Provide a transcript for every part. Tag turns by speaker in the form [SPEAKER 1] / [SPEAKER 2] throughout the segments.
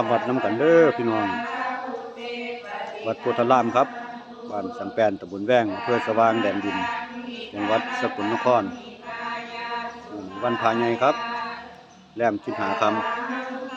[SPEAKER 1] ทำวัดน้ำกันเด้อพี่น้อง วัดโพธารามครับ บ้านสังแปนตะบุญแวงเพื่อสว่างแดนดิน จังหวัดสกลนคร วันพาใหญ่ครับ แรม
[SPEAKER 2] ชินหาคำ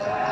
[SPEAKER 2] Yeah.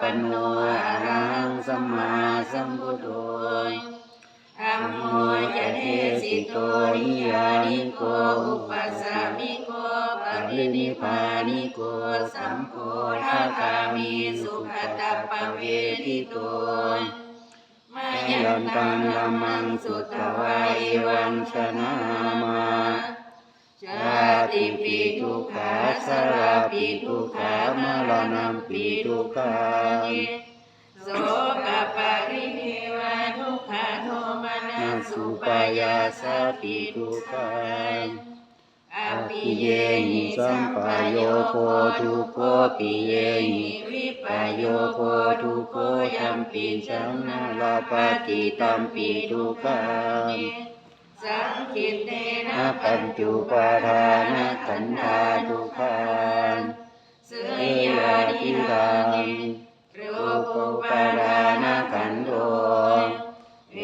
[SPEAKER 2] ปโนอะระหังสัมมาสัมพุทโธธัมโมจะเทสิโตนิยานิโกอุปัสสามิโกปรินิพานิโกสัมโพธากามิสุขตปปเวทิโตมายันตังธัมมังสุตวายวังชนะมา ชาติปีทุกขาสารปีทุกขามรณะปีทุกขาโสกปริเทวาทุกขาโทมานะสุปายาสาปิทุกขังอภิเยหิสัมปายโยโคทุโคปิเยหิวิปายโยโคทุโคยัมปิสังนาลาปฏิตัมปิทุกขัง สังคิตเตนะปัญจุปาทานะขันธาทุกขังเสยาทิรังรูปุปาทานขันโทเว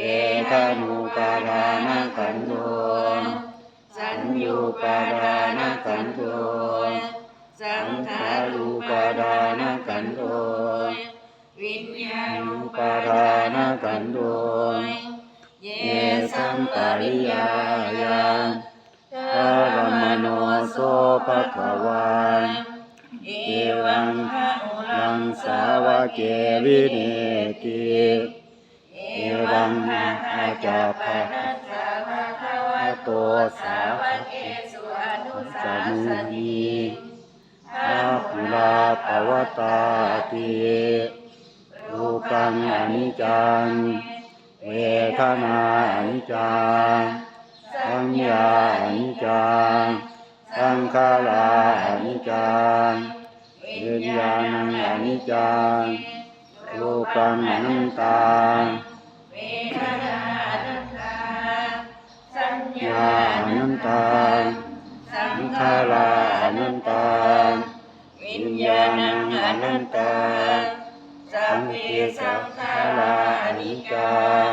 [SPEAKER 2] ทนุปาทานขันโทสัญญูปาทานขันโท ริยายังอรมโนโสภะคะวันเอวังพระอุลังสาวะเกวิเนติเอวังอาจาภะคะโตสาวะเกสุอนุสาสนีอาภุลาภวตาติรูปังอนิจจัง เวทนาอนิจจังสัญญาอนิจจังสังขาราอนิจจังวิญญาณังอนิจจังรูปังอนันตังเวทนาอนันตังสัญญาอนันตังสังขาราอนันตังวิญญาณังอนันตัง สัพเพสังขาราอนิจจัง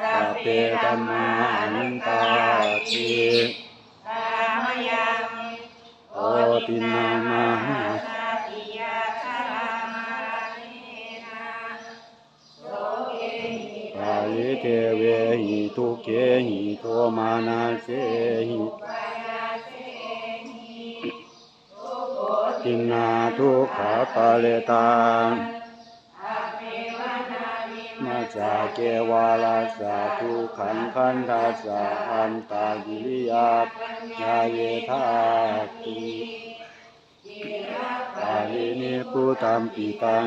[SPEAKER 2] สัพเพธัมมาอนันตาติตามยังโอตินามาหากายเทเวหิทุกเขหิโทมานาเสหิตินาทุกขาปาเลตา เกวาลาสาทุขันขันธาสาอันตายิริยาปยาเยธาติอาลินิพุตัมปิตัง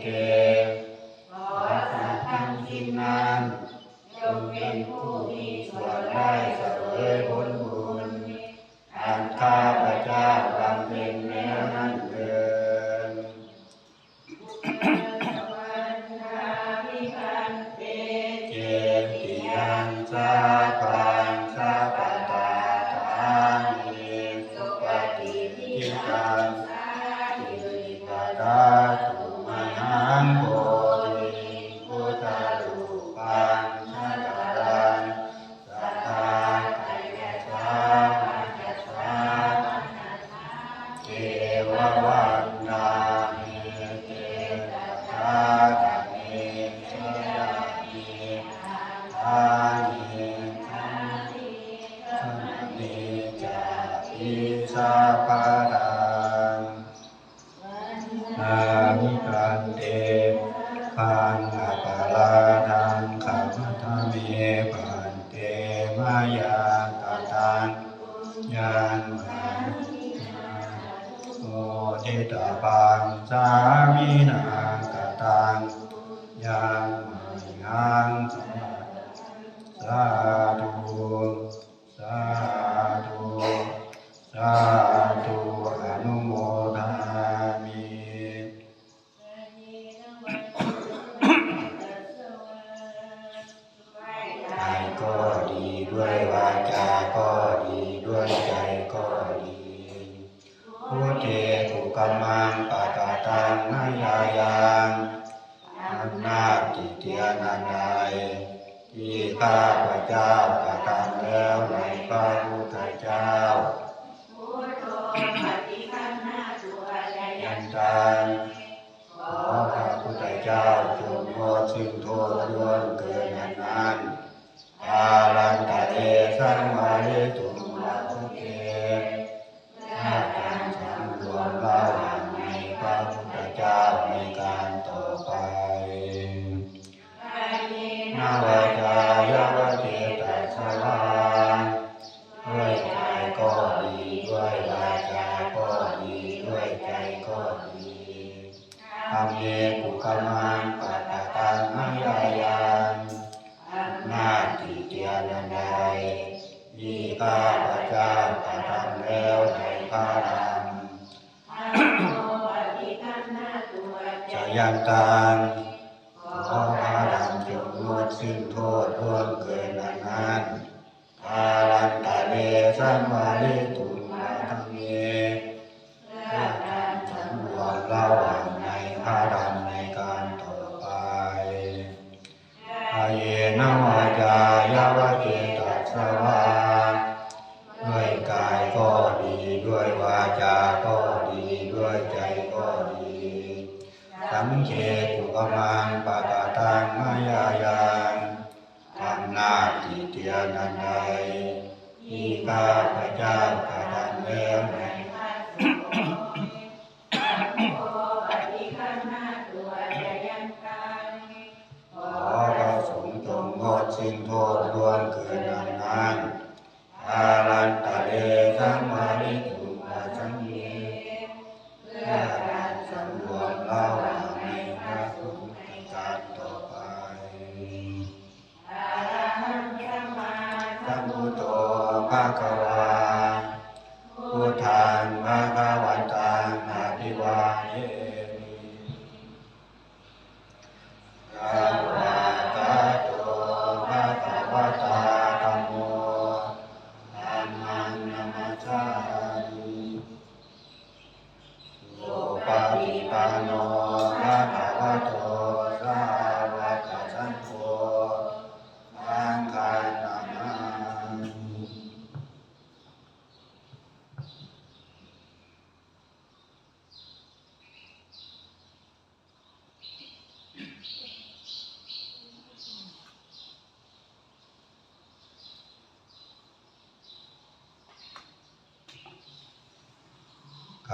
[SPEAKER 1] Okay. ยาน
[SPEAKER 2] โอติตา
[SPEAKER 1] ปังสามีนาก
[SPEAKER 2] ตังยั
[SPEAKER 1] งไยังสัมสาธุสาธุสาธุ นายายังอำนาจิตียนันัยที่ข้าพระเจ้า
[SPEAKER 2] ป
[SPEAKER 1] ระทานแล้วในพระพุทธเจ้าผู้ทรงป
[SPEAKER 2] ฏิยัน
[SPEAKER 1] จังขอพระ
[SPEAKER 2] พุ
[SPEAKER 1] ทธเจ้าจง
[SPEAKER 2] โป
[SPEAKER 1] รดสิ้นโทษด้วนเกินนั้นอาลันตะเอสังมาเรตุ Yeah.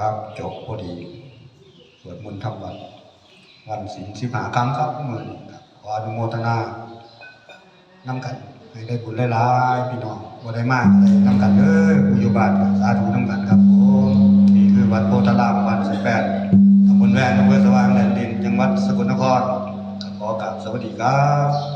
[SPEAKER 1] ครับ จบพอดีสวดมนต์ทำวัดวันศีลสิบหาครั้งครับหมือนี้ครับขออนุโมทนานำกันให้ได้บุญหลายๆพี่น้องบ่ได้มากเลยนำกันเด้อผู้อยู่บ้านสาธุนำกันครับผมนี่คือวัดโพธารามบ้านสิบแปดตำบลแวงอำเภอสว่างแดนดินจังหวัดสกลนครขอกราบสวัสดีครับ